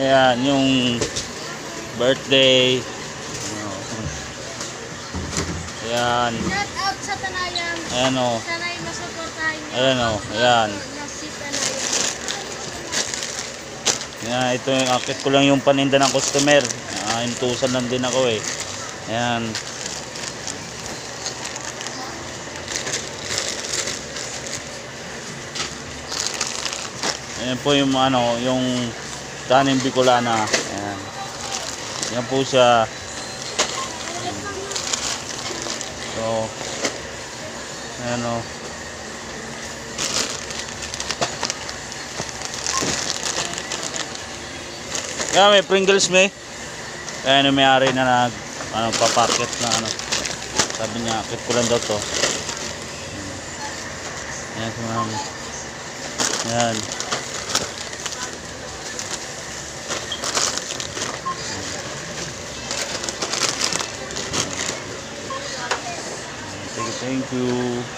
Ayan, yung birthday. Ayan. Shout out sa Tanayang. Ayan o. Sana'y masuportahan. Ayan o, ayan. Si Tanayang. Ayan, ito yung akit ko lang yung paninda ng customer. Ah, intusan lang din ako eh. Ayan. Ayan po yung ano, yung kanin bicolana. Ayan. Yan po siya. So, ayan o. Kaya may Pringles may. Kaya ano may-ari na nag ano papaket na ano. Sabi niya, akit ko lang daw to. Ayan si ma'am. Ayan. Thank you.